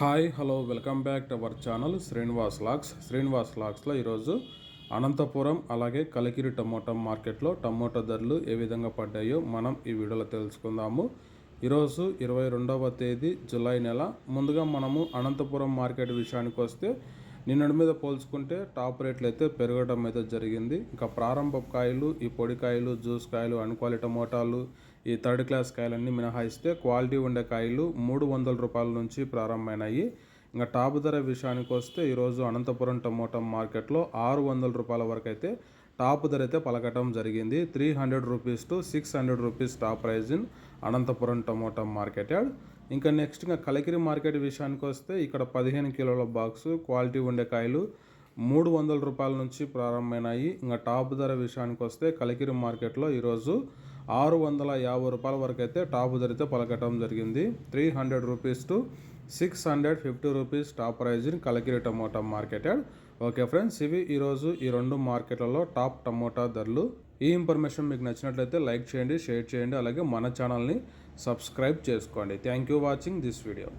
Hi hello welcome back to our channel Srinivas lakhs. Srinivas లాక్స్లో ఈరోజు అనంతపురం అలాగే కలికిరి టమోటా మార్కెట్లో టమోటా ధరలు ఏ విధంగా పడ్డాయో మనం ఈ వీడియోలో తెలుసుకుందాము. ఈరోజు ఇరవై రెండవ తేదీ జూలై నెల. ముందుగా మనము అనంతపురం మార్కెట్ విషయానికి వస్తే నిన్నటి మీద పోల్చుకుంటే టాప్ రేట్లు అయితే పెరగడం అయితే జరిగింది. ఇంకా ప్రారంభ కాయలు ఈ పొడి కాయలు జ్యూస్ కాయలు అన్క్వాలి టమోటాలు ఈ థర్డ్ క్లాస్ కాయలన్నీ మినహాయిస్తే క్వాలిటీ ఉండే కాయలు మూడు వందల రూపాయల నుంచి ప్రారంభమైనాయి. ఇంకా టాప్ ధర విషయానికి వస్తే ఈరోజు అనంతపురం టమోటా మార్కెట్లో ఆరు వందల రూపాయల వరకు అయితే టాప్ ధర అయితే పలకటం జరిగింది. Three hundred rupees to six hundred rupees top price in Anantapur tomato market add ఇంకా నెక్స్ట్ ఇంకా కలకిరి మార్కెట్ విషయానికి వస్తే ఇక్కడ పదిహేను కిలోల బాక్స్ క్వాలిటీ ఉండే కాయలు మూడు వందల రూపాయల నుంచి ప్రారంభమైనాయి. ఇంకా టాప్ ధర విషయానికి వస్తే కలకిరి మార్కెట్లో ఈరోజు ఆరు వందల యాభై రూపాయల వరకు అయితే టాప్ ధరతో పలకటం జరిగింది. Three hundred rupees to six hundred fifty rupees top price in tomato marketed. Okay friends ఇవి ఈరోజు ఈ రెండు మార్కెట్లలో టాప్ టమోటా ధరలు. ఈ ఇన్ఫర్మేషన్ మీకు నచ్చినట్లయితే లైక్ చేయండి షేర్ చేయండి అలాగే మన ఛానల్ని సబ్స్క్రైబ్ చేసుకోండి. Thank you watching this video.